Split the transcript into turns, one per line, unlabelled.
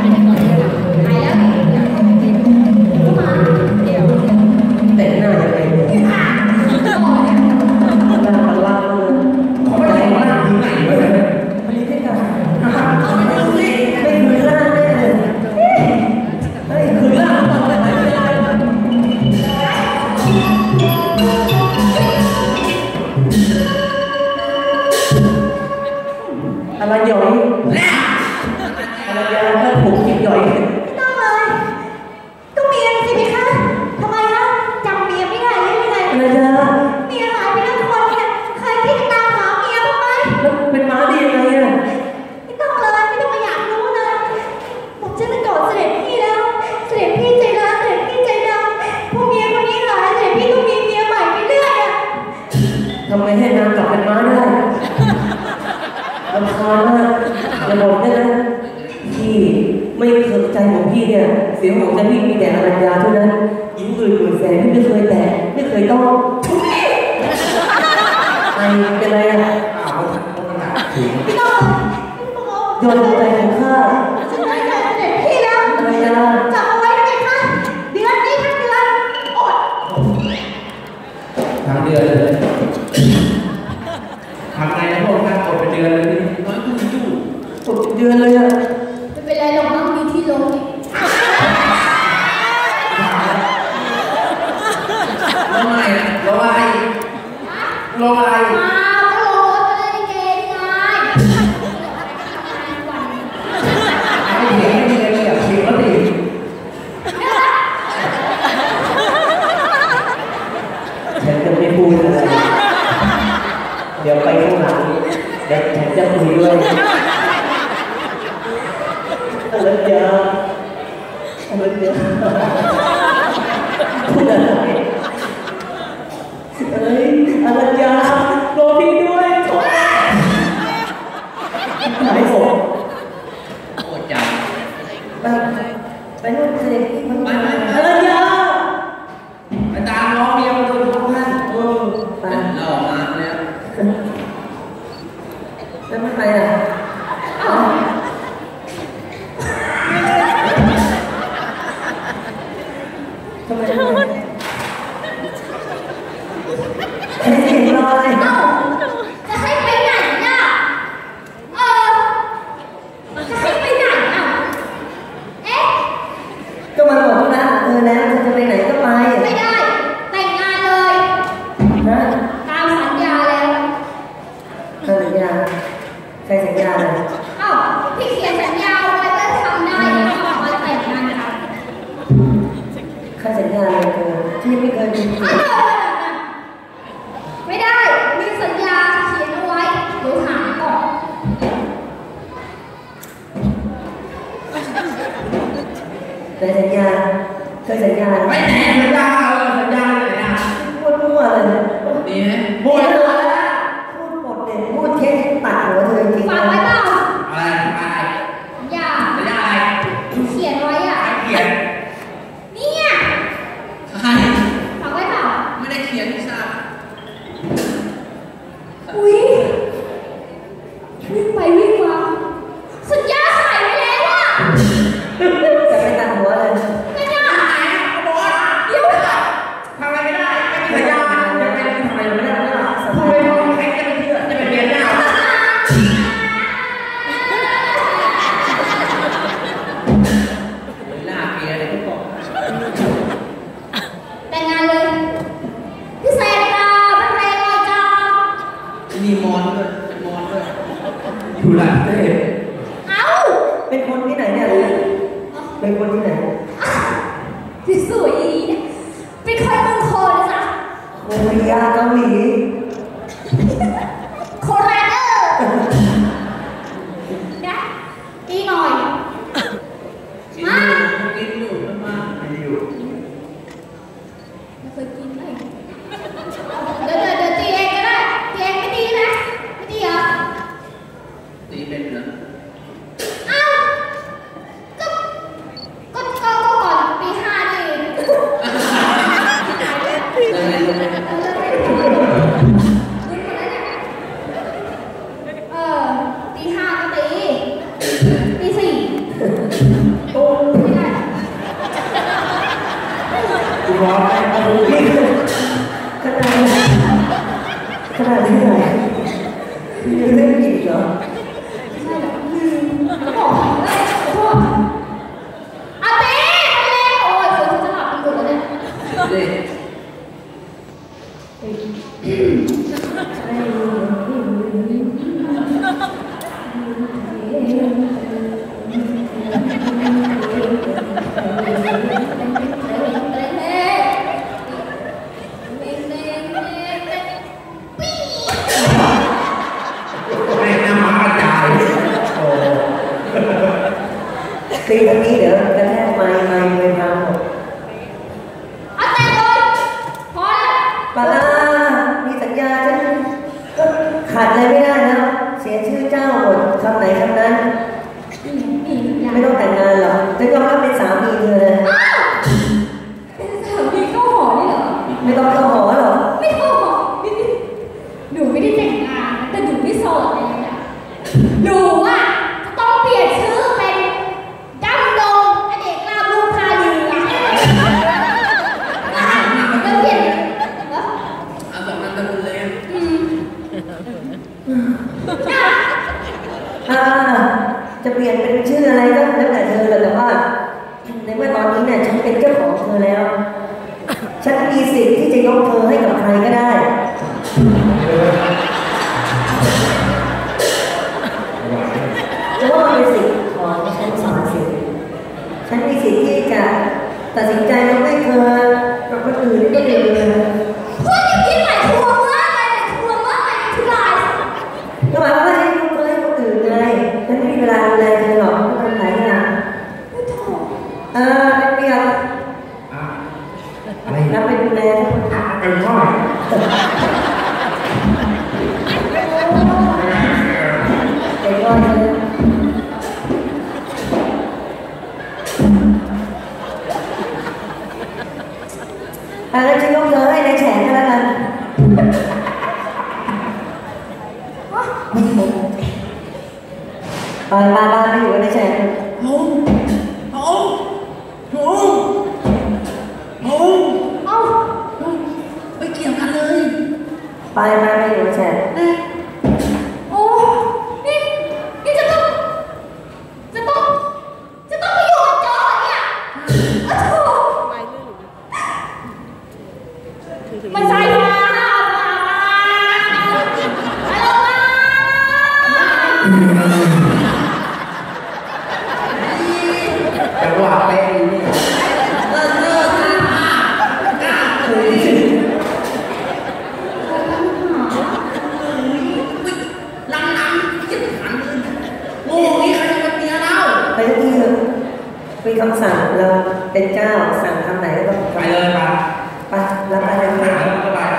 happening. ามากอย่
บ
อ
กได้
นะพี่ไม่เคยใจของพี่เนี่ย เสียงของใจพี่มีแต่อรัญญาเท่านั้นหญิงอื่นหมื่นแสงที่ไม่เคยแตะไม่เคยต้องทุกที่ไอ
เป็น
ไรอะ
โยนใจของข้า
ฉันไม่ใจเด็กพี่แล้ว
อะไรนะ
จับเอาไว้ได้ไงคะเดือนนี้ทั้งเดือนอด
ทั้งเดือนเลย งอะ
ไร
ไม่เห็นไม่มี
อะไร
เลย
อะเห็นแล้วดิ
ฉันจะไม่พูดอะไร เดี๋ยวไปข้างหลังเดี๋ยวฉัจะคุด้วยรัตยารัตยาพู
ดอะ
ไร
เคยสัญญา
เคย
สัญญาไม่แน
สัญญาเอาสัญญาเลย
นะ
พูดมั่วเลย
ดีไหม
ห
ม
ดแล้วพูดหมดเลยพูดเท็จตัดหัวเธอจริง
ฟังไว้เปล่า
อะไรอะไร
สัญญา
สัญญาอ
เขียนไว้อะ
เขียน
เนี่ย
ใคร
ฟังไว้เปล่า
ไม่ได้เขียนที่ทาบ
อุ้ย
ธุรเท
พเอ้า
เป็นคนที่ไหนเนี่ยเป็นคนที่ไหน
ที่สุย ตีเป็นเห
มื
อ
นอ้าก็ ก็ก็ก่อนปีห้านี่เอง
เออปีห้า
ก็
ตีปีสี่โอ้ไม่ได้ กูร้องไห้เอาดูนี่
ตีตรงนี้เดี๋ยวกระแทกไม้ไม้ไม้พังหมด
อาเต้เลยพอแล้ว
ปาลามีสัญญาฉันก็ขาดอะไรไม่ได้นะ เสียชื่อเจ้าหมดคำไหนคำนั้น ไม่ต้องแต่งงานหรอกจะยอมรับเป็นสาม ตอ
นนี้เนี่ย
ฉันเป็นเจ้าของเธอแล้ว ฉันมีสิทธิ์ที่จะยกเธอให้กับใครก็ได้เพราะว่ามันเป็นสิทธิ์ของฉันสองสิทธิ์ฉันมีสิทธิ์ที่จะตัดสินใจยกให้เธอกับคนอื่นก็ได้เลย
อะไรรั
บ
ไป
ดูแลทุกคน
อะเป็นพ่อ
เด็กก็เลยอะแล้วฉันยกเธอให้ในแฉกก็แล้วกันไปไปไปไปอยู่ในแฉก
โอ้โอ้โอ้โอ้
เอ้า
ไม่เกี่ยวกันเลย
ไปไปไปอยู่ในแฉก
โอ้นี่นี่จะต้อง จะต้อง จะต้องไปอยู่กับโจเหรอเนี่ยโอ้โหมันใช่ค่ะไปแล้วมา
จัง เรา
เป็นเจ้าสั่งคำไหนก็ต้อง
ไปเลยไป
ไปรับอะไร
หา